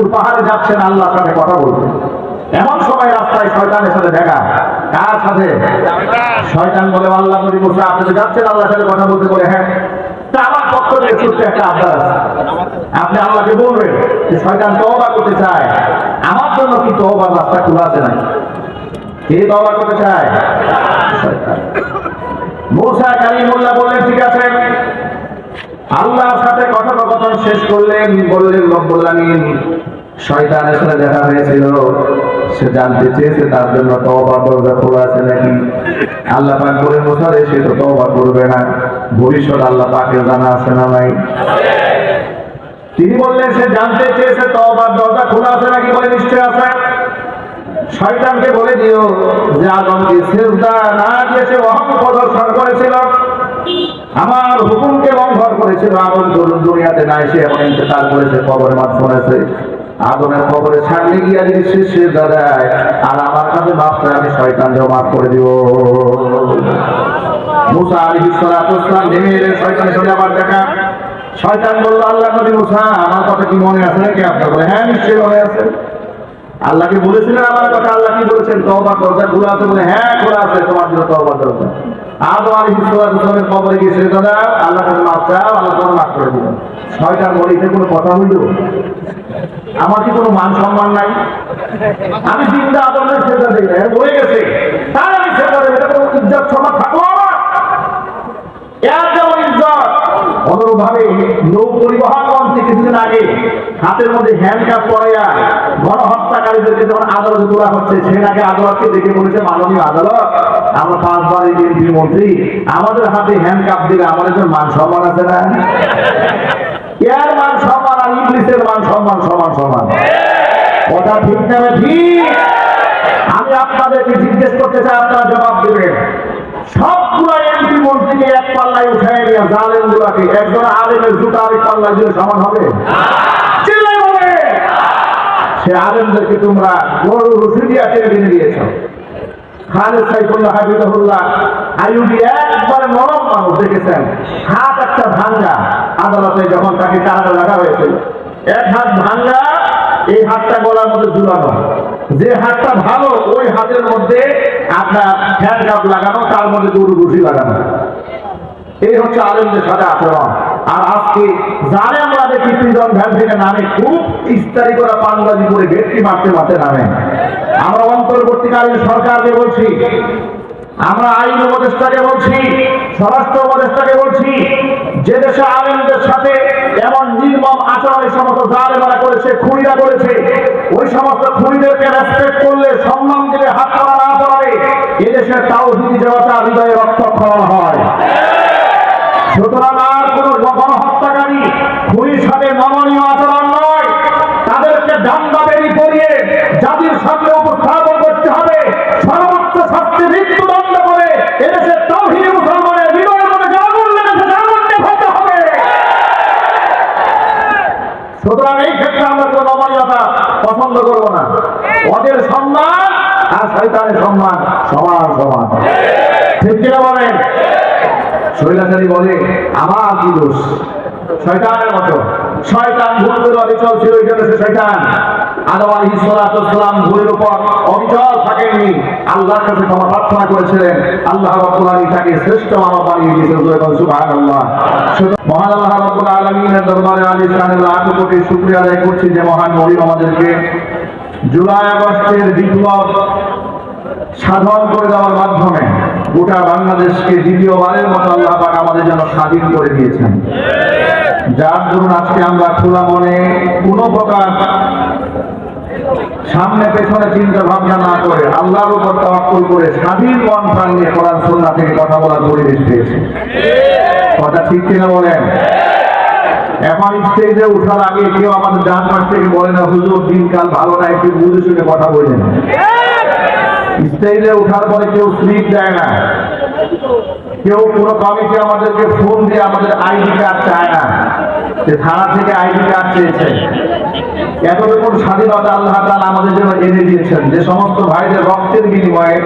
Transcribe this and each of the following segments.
তুর পাহাড়ে যাচ্ছেন আল্লাহর সাথে কথা বলতে এমন সময় রাস্তায় শয়তানের সাথে দেখা। কার সাথে? শয়তান বলে, আল্লাহ নবী মুসা, আপনি তো যাচ্ছেন আল্লাহর সাথে কথা বলতে বলে হ্যাঁ। তা আমার পক্ষ থেকে ছোট্ট একটা আবদার। আপনি আল্লাহকে বলবেন যে, শয়তান তওবা করতে চায়। আমার জন্য কি তওবার রাস্তা খোলা আছে নাকি? কে তওবা করতে চায়? শয়তান। মুসা কালিমুল্লাহ বললেন, ঠিক আছে। আল্লাহর সাথে কথোপকথন শেষ করলেন, বললেন আমিন শয়তানের সাথে দেখা হয়েছিল। সে জানতে চেয়েছে তার জন্য তওবা দরজা খোলা আছে নাকি? আল্লাহ পাক বলে মুসারে সে তো তওবা করবে না। ভবিষ্যৎ আল্লাহ পাকে জানা আছে না নাই? তিনি বললেন, সে জানতে চেয়েছে, তওবার দরজা খোলা আছে নাকি বলে নিশ্চয় আছে? শয়তানকে বলে দিও যে, আদমকে সেজদা না দিয়ে সে অহং প্রদর্শন করেছিল। আমার হুকুমকে লঙ্ঘন করেছিল। আদম তরুণ দুনিয়াতে না এসে এখন ইন্তেকাল করেছে কবরে মাঠ শোনেছে আদমের কবরে সামনে গিয়া যদি সে দাঁড়ায়। আর আমার কাছে মাফ চায়, আমি শয়তানকেও মাফ করে দিব মুসা আলী ইসলাম নেমে এলেন, শয়তানের সঙ্গে আবার দেখা। শয়তান বলল, আল্লাহ নবী মুসা, আমার কথা কি মনে আছে নাকি আপনার বলে হ্যাঁ নিশ্চয়ই মনে আছে। আল্লাহকে বলেছিলেন আমার কথা, আল্লাহ কি বলেছেন? তওবা দরজা খোলা আছে বলে হ্যাঁ খোলা আছে, তোমার জন্য তওবা দরজা আদম আলী ইসলামের কবরে গিয়ে ছেড়ে দাদা আল্লাহ কাছে মাফ চাও আল্লাহ তোমার মাফ করে দিবেন শয়তান বলে কোনো কথা হইল? আমার কি কোনো মান সম্মান নাই? আমি আদমের ছেড়ে দিই না হয়ে গেছে। তার আমি দেবো এটা কোনো ইজ্জত পরিবহন মন্ত্রী কিছুদিন আগে হাতের মধ্যে হচ্ছে আদালতকে দেখে বলেছে আদালত মন্ত্রী আমাদের হাতে হ্যান্ডকাপ দিলে আমাদের মান সম্মান আছে না? এর মান আর ইংলিশের মান সম্মান সমান সমান। কথা ঠিক না ঠিক? আমি আপনাদেরকে জিজ্ঞেস করতে চাই, আপনারা জবাব দেবেন। সবগুলো এমপি মন্ত্রীকে এক পাল্লায় উঠায় নিয়ে জালেম গুলাকে একজন আলেমের জুতা আরেক পাল্লায় দিলে সমান হবে? সে আলেমদেরকে তোমরা বড় রসিদিয়া টেনে দিয়েছ। মানুষ দেখেছেন। হাত একটা ভাঙ্গা। আদালতে যখন তাকে এক হাত ভাঙ্গা, এই হাতটা গলার মধ্যে যে হাতটা ভালো, ওই হাতের মধ্যে আপনার হ্যান্ড কাপ লাগানো, তার মধ্যে গরু রুসি লাগানো। এই হচ্ছে আলেমদের সাথে আচরণ। আর আজকে জানে আমরা দেখি প্রিজন ভ্যান থেকে নামে খুব ইস্তারি করা পানবাজি করে ভেটকি মারতে মারতে নামে। আমরা অন্তর্বর্তীকালীন সরকারকে বলছি। আমরা আইন উপদেষ্টাকে বলছি, স্বরাষ্ট্র উপদেষ্টাকে বলছি, যে দেশে আলেমদের সাথে এমন নির্মম আচরণ এই সমস্ত জালেমারা করেছে, খুনিরা করেছে, ওই সমস্ত খুনিদেরকে রেসপেক্ট করলে, সম্মান দিলে, হাত করা না পড়াবে তাও যদি জনতা হৃদয়ে রক্তক্ষরণ হয়। সুতরাং আর কোন গণহত্যাকারী খুনির সাথে নমনীয় আচরণ নয় তাদেরকে ডান্ডা বেরি পরিয়ে জাতির সামনে উপস্থাপন করতে হবে। সর্বোচ্চ শাস্তি মৃত্যুদণ্ড করে এদেশের তৌহিদ মুসলমানের হৃদয়ের মধ্যে আগুন লেগেছে আগুন নেভাতে হবে। সুতরাং এই ক্ষেত্রে আমরা কোনো নমনীয়তা পছন্দ করব না। ওদের সম্মান আর শয়তানের সম্মান সমান সমান। ঠিক কিনা বলেন? বলে, আমার কি দোষ? মতো। শয়তান ভুল করে অবিচল ছিল, এই জন্য শয়তান। জুলাই আগস্টের বিপ্লব সাধন করে দেওয়ার মাধ্যমে গোটা বাংলাদেশকে দ্বিতীয়বারের মতো আল্লাহ পাক আমাদের জন্য স্বাধীন করে দিয়েছেন। যার দরুন আজকে আমরা খোলা মনে কোনো প্রকার সামনে পেছনে চিন্তা ভাবনা না করে আল্লাহর উপর তাওয়াক্কুল করে স্বাধীন মন প্রাণ নিয়ে কোরআন সুন্নাহ থেকে কথা বলার পরিবেশ পেয়েছে। কথা ঠিক কিনা বলেন? এখন স্টেজে উঠার আগে কেউ আমাদের ডান পাশ থেকে বলে না হুজুর দিনকাল ভালো না একটু বুঝে শুনে কথা বললেন স্টেজে ওঠার পরে কেউ স্লিপ দেয় না। কেউ কোনো কমিটি আমাদেরকে ফোন দিয়ে আমাদের আইডি কার্ড চায় না। যে থানা থেকে আইডি কার্ড চেয়েছে। এতটুকু স্বাধীনতা আল্লাহ তাআলা আমাদের জন্য এনে দিয়েছেন। যে সমস্ত ভাইদের রক্তের বিনিময়ে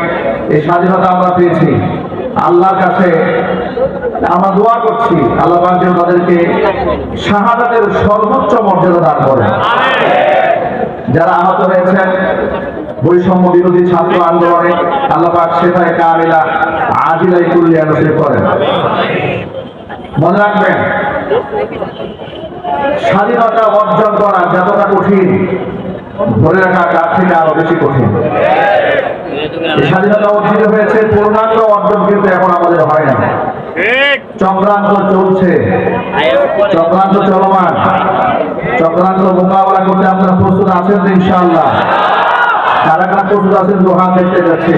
এই স্বাধীনতা আমরা পেয়েছি। আল্লাহর কাছে আমরা দোয়া করছি। আল্লাহ যেন তাদেরকে শাহাদাতের সর্বোচ্চ মর্যাদা দান করেন। যারা আহত হয়েছেন বৈষম্য বিরোধী ছাত্র আন্দোলনে আল্লাপাক সেখানে কামিলা আজিলাই কুল্লিয়া নসিব করেন। মনে রাখবেন, স্বাধীনতা অর্জন করা যতটা কঠিন, ধরে রাখা তার থেকে আরও বেশি কঠিন। স্বাধীনতা অর্জিত হয়েছে, পূর্ণাঙ্গ অর্জন কিন্তু এখন আমাদের হয় না। চক্রান্ত চলছে, চক্রান্ত চলমান, চক্রান্ত মোকাবেলা করতে আপনারা প্রস্তুত আছেন ইনশাআল্লাহ? কারা কারা প্রস্তুত আছেন দোহান দেখতে যাচ্ছে!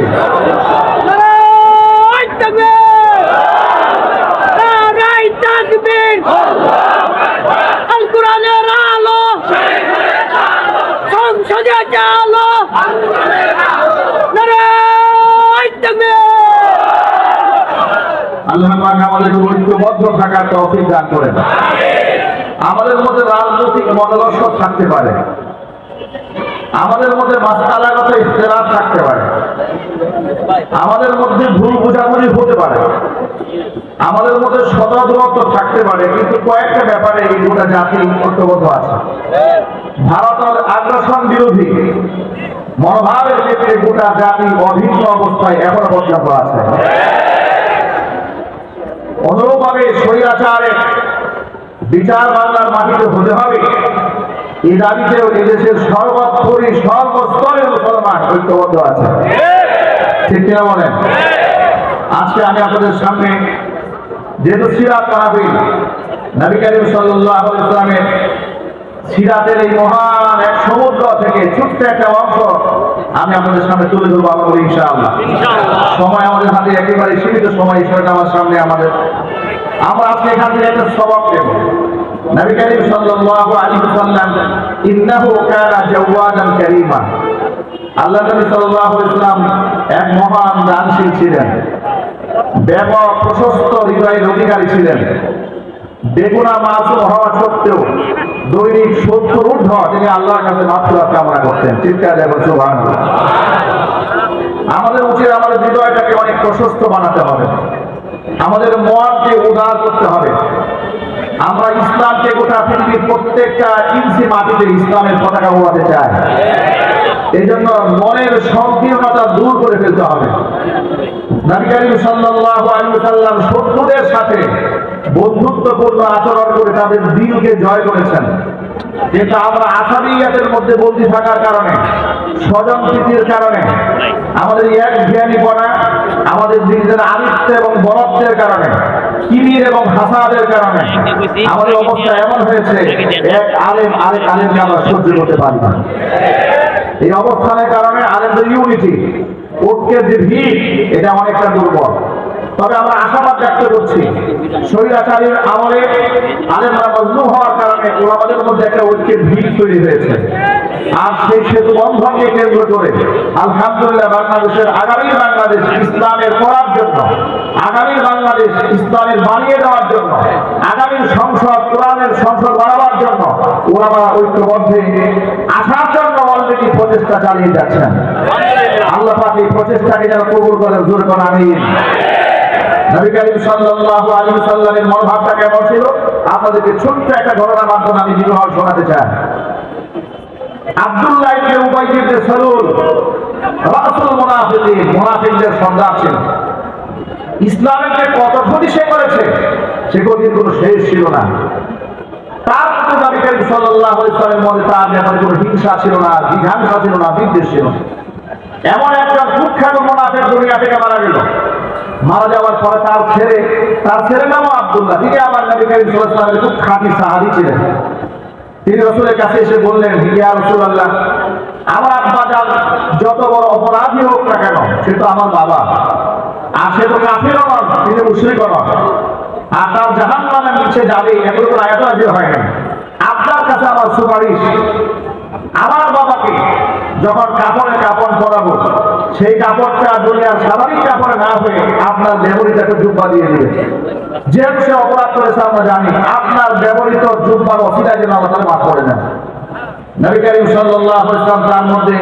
আল্লাহ পাক আমাদের ঐক্যবদ্ধ থাকার তৌফিক দান করেন আমাদের মধ্যে রাজনৈতিক মতাদর্শ থাকতে পারে। আমাদের মধ্যে মাস্তালাগত ইখতিলাফ থাকতে পারে। আমাদের মধ্যে ভুল বোঝাবুঝি হতে পারে। আমাদের মধ্যে সদগ্রত থাকতে পারে, কিন্তু কয়েকটা ব্যাপারে এই গোটা জাতি ঐক্যবদ্ধ আছে। ভারতের আগ্রাসন বিরোধী মনোভাবের ক্ষেত্রে গোটা জাতি অভিন্ন অবস্থায় এখনও পর্যন্ত আছে। অনুরূপভাবে স্বৈরাচারের বিচার বাংলার মাটিতে হতে হবে। এ দাবিতেও এদেশের সর্বোপরি সর্বস্তরের মুসলমান ঐক্যবদ্ধ আছে। ঠিক কিনা বলেন? আজকে আমি আপনাদের সামনে যেহেতু সিরাত মাহফিল নবী করিম সাল্লাহ ইসলামের সিরাতের এই মহান এক সমুদ্র থেকে ছোট্ট একটা অংশ আমি আপনাদের সামনে তুলে ধরবো বলি ইনশাআল্লাহ। সময় আমাদের হাতে একেবারে সীমিত সময় হিসেবে আমার সামনে আমাদের আমরা আজকে এখান থেকে একটা সবক দেব নবী করিম সাল্লাল্লাহু আলাইহি ওয়াসাল্লাম ইন্নাহু কানা জাওয়াদান আল্লাহ নবী সাল্লাল্লাহু আলাইহি এক মহান দানশীল ছিলেন। ব্যাপক প্রশস্ত হৃদয়ের অধিকারী ছিলেন। বেগুনা মাসুম হওয়া সত্ত্বেও দৈনিক সত্তর ঊর্ধ্ব তিনি আল্লাহর কাছে মাফিরাত কামনা করতেন। চিৎকার সুবহান আমাদের উচিত আমাদের হৃদয়টাকে অনেক প্রশস্ত বানাতে হবে। আমাদের মনকে উদার করতে হবে। আমরা ইসলামকে গোটা পৃথিবীর প্রত্যেকটা ইঞ্চি মাটিতে ইসলামের পতাকা উড়াতে চাই। এই জন্য মনের সংকীর্ণতা দূর করে ফেলতে হবে। শত্রুদের সাথে বন্ধুত্বপূর্ণ আচরণ করে তাদের দিলকে জয় করেছেন। কিন্তু আমরা আসাদিয়াতের মধ্যে বন্দী থাকার কারণে স্বজন প্রীতির কারণে, আমাদের এক জ্ঞানীপনা আমাদের নিজেদের আদিত্য এবং বরত্বের কারণে কিমির এবং হাসাদের কারণে, আমাদের অবস্থা এমন হয়েছে, এক আলেম আরেক আলেমকে আমরা সহ্য করতে পারি না। এই অবস্থানের কারণে আলেমদের ইউনিটি, ঐক্যের যে ভিড় এটা অনেকটা দুর্বল। তবে আমরা আশাবাদ ব্যক্ত করছি, স্বৈরাচারীর আমলে আলেমরা মজলু হওয়ার কারণে ওলামাদের মধ্যে একটা ঐক্যের ভিড় তৈরি হয়েছে। আর সেই সেতু বন্ধনকে কেন্দ্র করে আলহামদুলিল্লাহ বাংলাদেশের আগামী বাংলাদেশ ইসলামের করার জন্য, আগামী বাংলাদেশ ইসলামের বানিয়ে দেওয়ার জন্য, আগামী সংসদ, কোরআনের সংসদ বাড়াবার জন্য ওলামা ঐক্যবদ্ধে আসার জন্য অলরেডি প্রচেষ্টা চালিয়ে যাচ্ছেন। আল্লাহ এই প্রচেষ্টাকে যেন কবুল করে, জোর করে আমি নবী করিম সাল্লাল্লাহু আলাইহি সাল্লামের কেমন ছিল? আপনাদেরকে ছোট্ট একটা ঘটনার মাধ্যমে আমি শোনাতে চাই। আব্দুল্লাহ ইবনে উবাই ইবনে সালুল, রাসূল মুনাফিকিন, মুনাফিকদের সর্দার ছিলেন ইসলামের কত ক্ষতি সে করেছে, সে ক্ষতির কোনো শেষ ছিল না। তার প্রতি নবী করিম সাল্লাল্লাহু আলাইহি তার ব্যাপারে কোনো হিংসা ছিল না জিঘাংসা ছিল না, বিদ্বেষ ছিল না। এমন একটা কুখ্যাত মোনাফেক দুনিয়া থেকে মারা গেল। মারা যাওয়ার পরে তার ছেলে তার ছেলে নামও আব্দুল্লাহ। তিনি আমার নবী করিম সাল্লামের খুব খাঁটি সাহাবী ছিলেন। তিনি রসুলের কাছে এসে বললেন, ইয়া রসুল্লাহ আমার আব্বা যান যত বড় অপরাধী হোক না কেন, সে তো আমার বাবা। আর সে তো কাফিরও নন, তিনি মুশরিকও নন। আর তার জাহান নামে যাবে এগুলো কোনো আয়াত হয় না আপনার কাছে আমার সুপারিশ আমার বাবাকে যখন কাপড়ে কাপড় পরাবো, সেই কাপড়টা দুনিয়ার স্বাভাবিক কাপড়ে না হয়ে আপনার ব্যবহৃতকে জুব্বা দিয়ে দিবে। যেহেতু সে অপরাধ করেছে আমরা জানি, আপনার ব্যবহৃত জুব্বার অসিলায় যেন আমাদের মাফ করে আলাইহি তার মধ্যে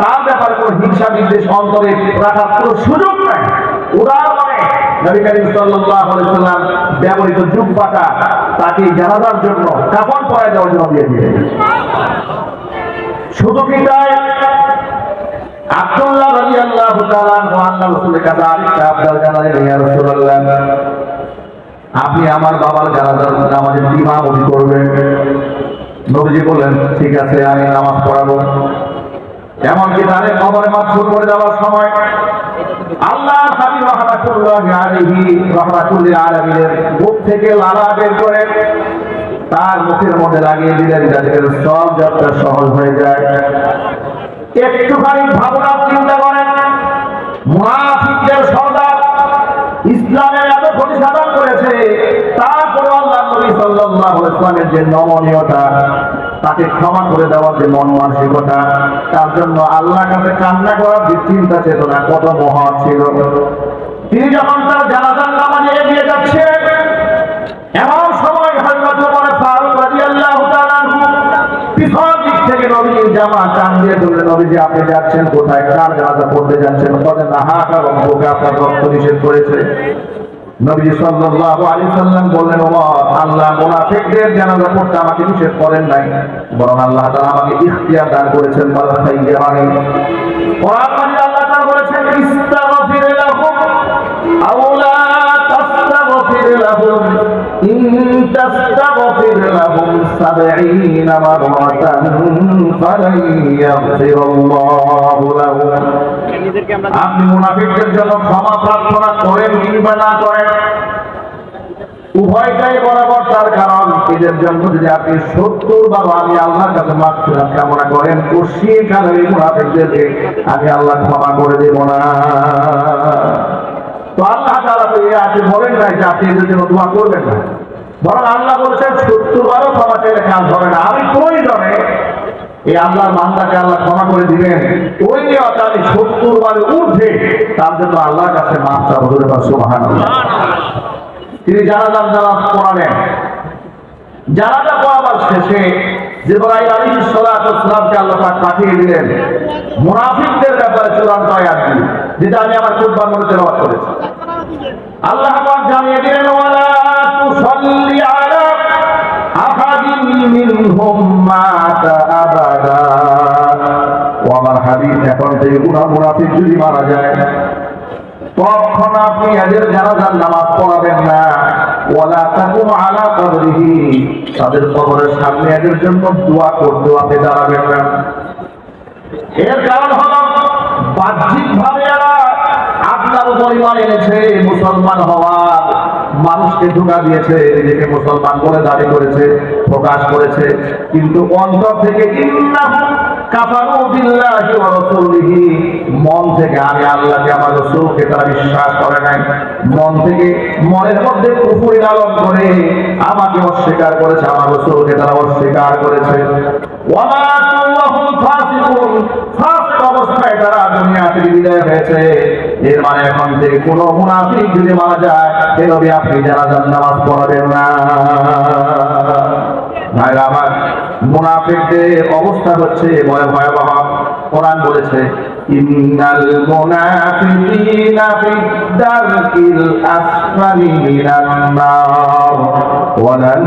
তার হিংসা সুযোগ ব্যবহৃত জুব্বাটা তাকে জানাজার জন্য, কাপড় পরায় দেওয়ার জন্য দিয়ে দিলেন। শুধু কি তাই আব্দুল্লাহ তাআলা আনহু আল্লাহ রাসূলের কাছে আরেকটা আবদার জানালেন, ইয়া রাসূলুল্লাহ, আপনি আমার বাবার জানাজার নামাজের ইমামতি করবেন। নবীজি বললেন, ঠিক আছে, আমি নামাজ পড়াবো। এমনকি তাদের কবরে মাথুর করে দেওয়ার সময় আল্লাহ হাবিব রহমাতুল্লাহ আলাইহি রহমাতুল্লাহ আলামিনের মুখ থেকে লালা বের করে তার মুখের মধ্যে লাগিয়ে দিলেন যাতে সব যাত্রা সহজ হয়ে যায়। একটুখানি ভাবনা চিন্তা করেন। মুনাফিকদের সর্দার ইসলামের এত ক্ষতি সাধন করেছে তারপরে আল্লাহ নবী যে নমনীয়তা, তাকে ক্ষমা করে দেওয়ার যে মন মানসিকতা তার জন্য আল্লাহ কাছে কান্না করার যে চিন্তা চেতনা কত মহৎ ছিল। তিনি যখন তার জানাজার নামাজে এগিয়ে যাচ্ছে এমন সময় থেকে জামা টান দিয়ে ধরে নবীজি, আপনি যাচ্ছেন কোথায়? কার জানাজা পড়তে যাচ্ছেন? বলে না হা কারণ বুকে আপনার রক্ত নিষেধ করেছে। নবী সাল্লাল্লাহু আলাইহি সাল্লাম বললেন, ওমর, আল্লাহ মুনাফিকদের জানাজা পড়তে আমাকে নিষেধ করেন নাই। বরং আল্লাহ তাআলা আমাকে ইখতিয়ার দান করেছেন, বলা সাইয়্যারানি কোরআন মাজিদ আল্লাহ তাআলা বলেছেন, ইস্তাগফির ইন তাস্তাগফির লাহুম 70 মাররাতান ফালান ইয়াগফিরাল্লাহু লাহুম আপনি মুনাফিকদের জন্য ক্ষমা প্রার্থনা করেন কিংবা না করেন, উভয়টাই বরাবর তার কারণ। এদের জন্য যদি আপনি সত্তর বার আমি আল্লাহর কাছে মাফিরাত কামনা করেন কষিয়ে কারণ এই মুনাফিকদেরকে আমি আল্লাহ ক্ষমা করে দেব না। তো আল্লাহ তাআলা তো এই আছে বলেন নাই যে আপনি এদের জন্য দোয়া করবেন না। বরং আল্লাহ বলেছেন ক্ষমা চাইলে না। আমি প্রয়োজনে এই আল্লাহর মান্দাকে আল্লাহ ক্ষমা করে দিবেন? ওই সত্তর বারে তার জন্য আল্লাহর কাছে জানাজ পড়ালেন। জানাজা পড়াবার শেষে জিবরাইল আলাইহিস সালাতু ওয়াসসালামকে আল্লাহ পাঠিয়ে দিলেন। মুনাফিকদের ব্যাপারে চূড়ান্ত যেটা আমি আমার তেলাওয়াত করেছি। আল্লাহ জানিয়ে দিলেন, ওয়ালা আবাদা। ও হাবিব, এখন মুনাফিক যদি মারা যায় আপনি এদের জানাজার নামাজ পড়াবেন না। আলা কবরিহি। তাদের কবরের সামনে এদের জন্য দোয়া করতে আপনি দাঁড়াবেন না। এর কারণ হলো বাহ্যিক ভাবে আপনার উপর ইমান এনেছে, মুসলমান হওয়ার। মানুষকে ধোকা দিয়েছে, নিজেকে মুসলমান বলে দাবি করেছে, প্রকাশ করেছে। কিন্তু অন্তর থেকে মন থেকে আমি আল্লাহকে, আমার রাসূলকে তারা বিশ্বাস করে নাই। মন থেকে মনের মধ্যে কুফরি লালন করে আমাকে অস্বীকার করেছে, আমার রাসূলকে তারা অস্বীকার করেছে। অবস্থায় তারা দুনিয়া থেকে বিদায় হয়েছে। এর মানে এখন থেকে কোনো মুনাফিক যদি মারা যায় এ নবী আপনি জানাজার নামাজ পড়াবেন না। ভাইরা, আমার মুনাফিকদের অবস্থা হচ্ছে ভয় ভয়াবহ। কোরআন বলেছে, ইন্নাল মুনাফিকিনা ফিদ দারকিল আসফালি মিনান নার ওয়া লান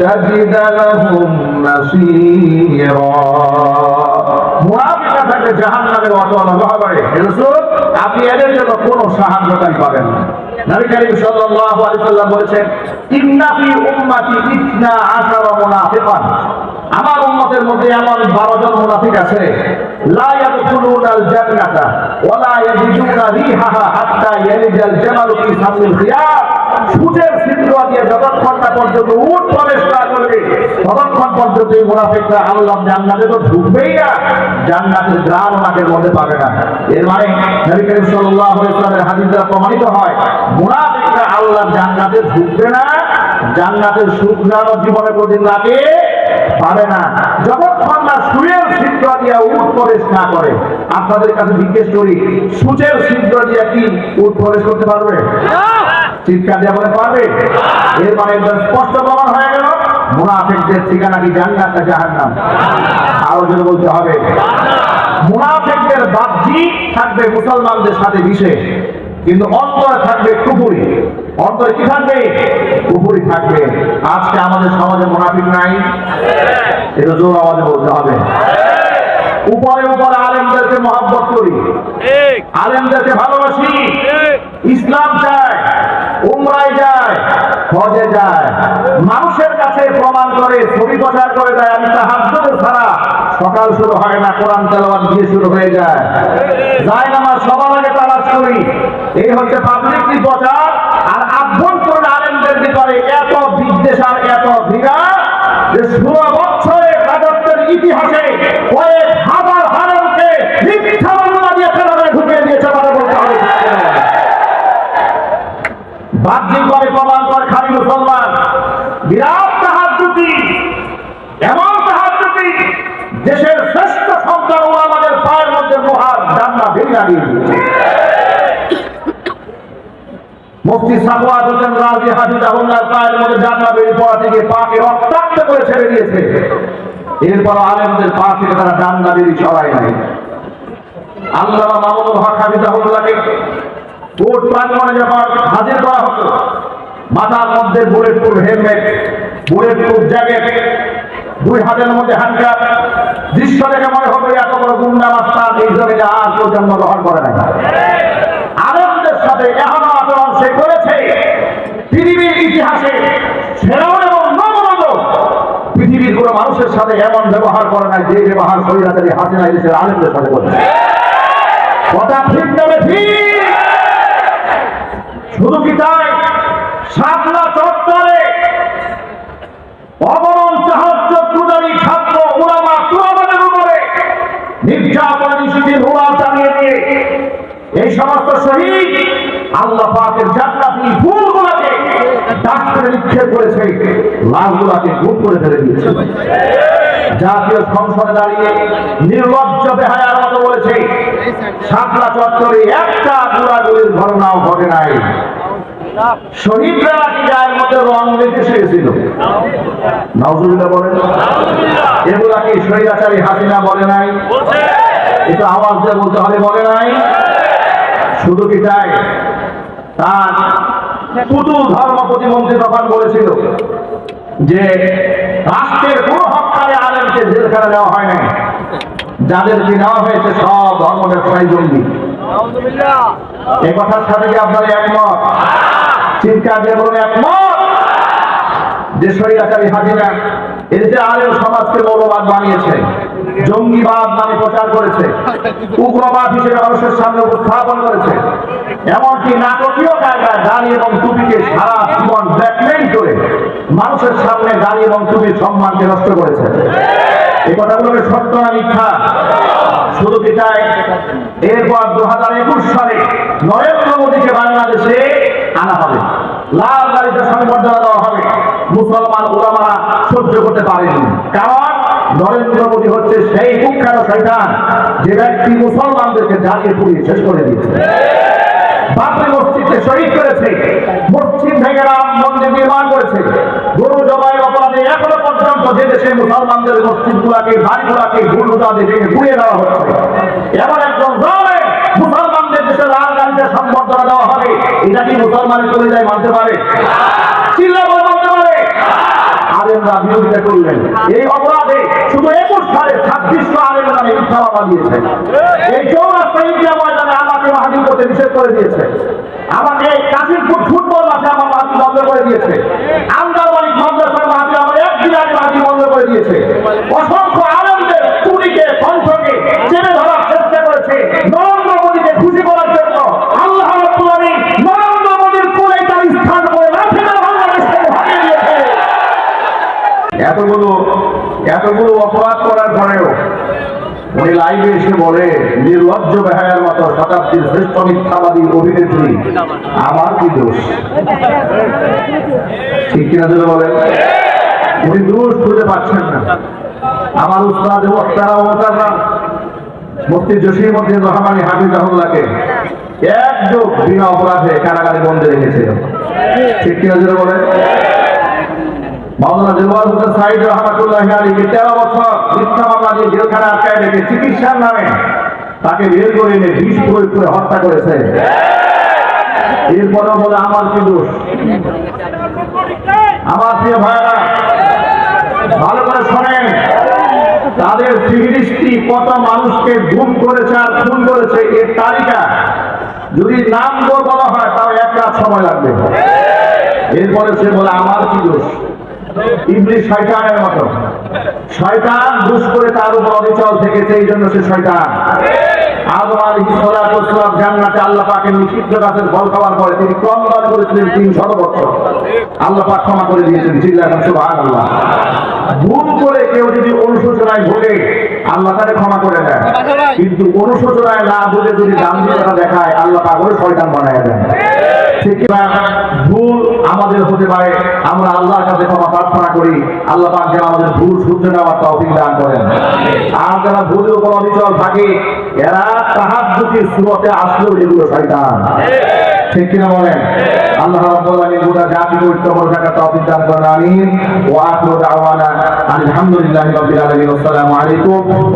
তাজিদা লাহুম নাসীরা। থাকলে জাহান্নামের অটল হবে রাসূল আপনি এদের জন্য কোনো সাহায্যকারী পাবেন না। নবী করিম সাল্লাল্লাহু আলাইহি সাল্লাম বলেছেন, ইন্না ফি উম্মতি ইসনা আশারা মুনাফিকান। আমার উম্মতের মধ্যে এমন 12 জন মুনাফিক আছে, লা ইয়াদখুলুনাল জান্নাতা ওয়া লা ইয়াজিদুনা রিহাহা হাত্তা ইয়ালিজাল জামালু ফি সামিল খিয়ার। সূর্যের ছিদ্র দিয়ে পর্যন্ত প্রবেশ না করবে। ততক্ষণ পর্যন্ত এই মুনাফিকরা আল্লাহ জান্নাতে তো ঢুকবেই না। জান্নাতের গ্রাম মধ্যে পাবে না। এর মানে নবী করিম প্রমাণিত হয় আল্লাহ জান্নাতে ঢুকবে না, জান্নাতের জীবনে কোনদিন লাগে পাবে না। যতক্ষণ না সুরের ছিদ্র দিয়া উট প্রবেশ না করে। আপনাদের কাছে জিজ্ঞেস করি সূচের ছিদ্র দিয়া কি উট প্রবেশ করতে পারবে? চিৎকার দিয়ে বলে পারবে? এর মানে একদম স্পষ্ট প্রমাণ হয়ে গেল মুনাফিকদের ঠিকানা কি জান্নাত না জাহান্নাম? আরও জোরে বলতে হবে। মুনাফিকদের বাহ্যিক থাকবে মুসলমানদের সাথে বিশেষ কিন্তু অন্তরে থাকবে কুপুরি অন্তরে কি থাকবে? উপরই থাকবে। আজকে আমাদের সমাজে মোনাফিক নাই। এটা জোর আওয়াজে বলতে হবে। উপরে উপরে আলেমদেরকে মহাব্বত করি। আলেমদেরকে ভালোবাসি। ইসলাম চায় হজে যায়, মানুষের কাছে প্রমাণ করে, ছবি প্রচার করে দেয়, আমি তাহাজ্জুদের ছাড়া। সকাল শুরু হয় না, কোরআন তেলাওয়াত দিয়ে শুরু হয়ে যায়। যায় না আমার সবার আগে তালাশ করি। এই হচ্ছে পাবলিক প্রচার? আর আভ্যন্তরীণ আলেমদের ভিতরে এত বিদ্বেষ আর এত ভিড়া যে ষোলো বছরের রাজত্বের ইতিহাসে কয়েক হাজার হাজারকে মিথ্যা মামলা দিয়ে ফেলারে ঢুকিয়ে দিয়েছে কথা বলতে হবে। বাহ্যিকভাবে প্রমাণ করে খালি মুসলমান বিরাট তাহাজ্জুদি এমন তাহাজ্জুদি দেশের শ্রেষ্ঠ সন্তান ও আমাদের পায়ের মধ্যে মহার জান্না ভেঙে দিয়েছে। মুফতি সাফওয়াত হোসেন রাজি হাফিজাহুল্লাহ পায়ের মধ্যে জান্না বেরিয়ে পড়া থেকে পাকে রক্তাক্ত করে ছেড়ে দিয়েছে। এরপর আলেমদের পা থেকে তারা জান্না বেরিয়ে সরাই নাই। আল্লাহ মামুনুল হক হাফিজাহুল্লাহকে কোর্ট প্রাঙ্গণে যখন হাজির করা হতো, মাথার মধ্যে bullet proof helmet bullet proof jacket দুই হাতের মধ্যে দেখে মনে হবে এত বড় গুন্ডা করে না আনন্দের সাথে এমন আচরণ সে করেছে। পৃথিবীর ইতিহাসে সেরাও এবং কোনো মানুষের সাথে এমন ব্যবহার করে না যে ব্যবহার শরীরাচারী হাসিনা দেশের আনন্দের সাথে করেছে। কথা ঠিক তবে ঠিক। শুধু কি তাই? শাপলা চত্বরে অবরণ সাহায্য পূজারী ছাত্র ওলামা তুলাবাদের উপরে নির্যাতন নিষিদ্ধের হোলা চালিয়ে দিয়ে এই সমস্ত শহীদ আল্লাহ পাকের জান্নাতি ফুলগুলোকে ডাক করে নিক্ষেপ করেছে লাশগুলাকে গুম করে ফেলে দিয়েছে। জাতীয় সংসদে দাঁড়িয়ে নির্লজ্জ বেহায়ার মতো বলেছে শাপলা চত্বরে একটা গুড়াগুড়ির ঘটনাও ঘটে নাই। শহীদরা গায়ের মধ্যে রং মেখে এসেছিল নজরুল্লাহ বলেন এগুলা কি শহীদাচারী হাসিনা বলে নাই এটা আওয়াজ দিয়ে বলতে হবে বলে নাই। শুধু কি তাই? তার পুতুল ধর্ম প্রতিমন্ত্রী তখন বলেছিল যে রাষ্ট্রের কোনো হকারে আলেমকে জেলখানা দেওয়া হয় নাই। যাদেরকে নেওয়া হয়েছে সব ধর্ম ব্যবসায়ী জঙ্গি। এই কথার সাথে কি আপনার একমত? চিন্তা দিয়ে বলুন একমত? যে শরীরাচারী হাজিরা যে আলেম সমাজকে মৌলবাদ বানিয়েছে, জঙ্গিবাদ নামে প্রচার করেছে, উগ্রবাদ হিসেবে মানুষের সামনে উপস্থাপন করেছে, এমনকি নাটকীয় জায়গায় দাঁড়িয়ে এবং টুপিকে সারা জীবন ব্ল্যাকমেইল করে মানুষের সামনে দাঁড়িয়ে এবং টুপির সম্মানকে নষ্ট করেছে। এই কথাগুলো সত্য না মিথ্যা? শুধু কি তাই? এরপর দু হাজার একুশ সালে নরেন্দ্র মোদীকে বাংলাদেশে আনা হবে। লাল গাড়িতে সংবর্ধনা দেওয়া হবে। মুসলমান ওলামারা সহ্য করতে পারেনি। কারণ নরেন্দ্র মোদী হচ্ছে সেই কুখ্যাত শৈতান যে ব্যক্তি মুসলমানদেরকে জ্বালিয়ে পুড়িয়ে শেষ করে দিয়েছে। বাবরি মসজিদকে শহীদ করেছে, মসজিদ ভেঙে রাম মন্দির নির্মাণ করেছে। গরু জবাইয়ের অপরাধে এখনও পর্যন্ত যে দেশে মুসলমানদের মসজিদ গুলাকে বাড়ি গুলাকে গুলুদাতে ভেঙে পুড়িয়ে দেওয়া হচ্ছে, এমন একজন মুসলমানদের দেশে গাড়িতে সম্বর্ধনা দেওয়া হবে। এটা কি মুসলমানের চলে যায় মানতে পারে? চিল্লা আলেমরা বিরোধিতা করলেন। এই অপরাধে শুধু একুশ সালে ছাব্বিশশো আলেমের মামলা দিয়েছে এই চৌরাস্তা ইন্ডিয়া ময়দানে আমাকে মাহাদিন করতে নিষেধ করে দিয়েছে। আমাকে কাশিমপুর ফুটবল মাঠে আমার মাহাদি বন্ধ করে দিয়েছে। মাহাদি আমার আগে মাহাদি বন্ধ করে দিয়েছে। অসংখ্য আলেমদের কণ্ঠকে এতগুলো অপরাধ করার পরেও উনি লাইভে এসে বলে, নির্লজ্জ বেহায়ার মতো শতাব্দীর শ্রেষ্ঠ মিথ্যাবাদী অভিনেত্রী, আমার কি দোষ? ঠিক কিনা যদি বলেন? উনি দোষ খুঁজে পাচ্ছেন না। আমার উস্তাদ মোস্তারা মোতারা মুফতি জসির মধ্যে রহমানী হাফিজাহুল্লাহকে এক যোগ বিনা অপরাধে কারাগারে বন্ধে রেখেছিল ঠিক কিনা যদি বলেন? মাওলানা দিলওয়ার হোসেন সাইদ রহমাতুল্লাহ আলীকে তেরো বছর মিথ্যা মামলা দিয়ে জেলখানা আটকায় রেখে চিকিৎসার নামে তাকে বের করে এনে বিষ প্রয়োগ করে হত্যা করেছে। এরপরে বলে, আমার কি দোষ? আমার প্রিয় ভাইরা ভালো করে শোনেন, তাদের দৃষ্টি কত মানুষকে গুম করেছে আর খুন করেছে, এর তালিকা যদি নাম বলা হয়, তাও এক রাত সময় লাগবে। এরপরে সে বলে, আমার কি দোষ? ইবলিশ শয়তানের মতো। শয়তান দুষ করে তার উপর অবিচল থেকেছে, এই জন্য সে শয়তান। আদম আলাইহিস সালাতু জান্নাতে আল্লাহ পাকের নিষিদ্ধ গাছের ফল খাওয়ার পরে তিনি ক্রমবার করেছিলেন তিন শত বছর। আল্লাহ পাক ক্ষমা করে দিয়েছেন চিল্লাহ সুবহানাল্লাহ। ভুল করে কেউ যদি অনুশোচনায় ভোগে, আল্লাহ তাকে ক্ষমা করে দেয় কিন্তু অনুশোচনায় না ভুলে যদি গাম্ভীর্যতা দেখায়, আল্লাহ পাক ওই শয়তান বানায় দেয় না ভুল আমাদের হতে পারে। আমরা আল্লাহর কাছে ক্ষমা প্রার্থনা করি। আল্লাহ পাক যেন আমাদের ভুল শুদ্ধ নেওয়ার তৌফিক দান করেন। আর যারা ভুলের উপর অবিচল থাকে, এরা তাহার দুটির সুরতে আসলেও এগুলো শয়তান। ঠিক আল্লাহ আসসালামু আলাইকুম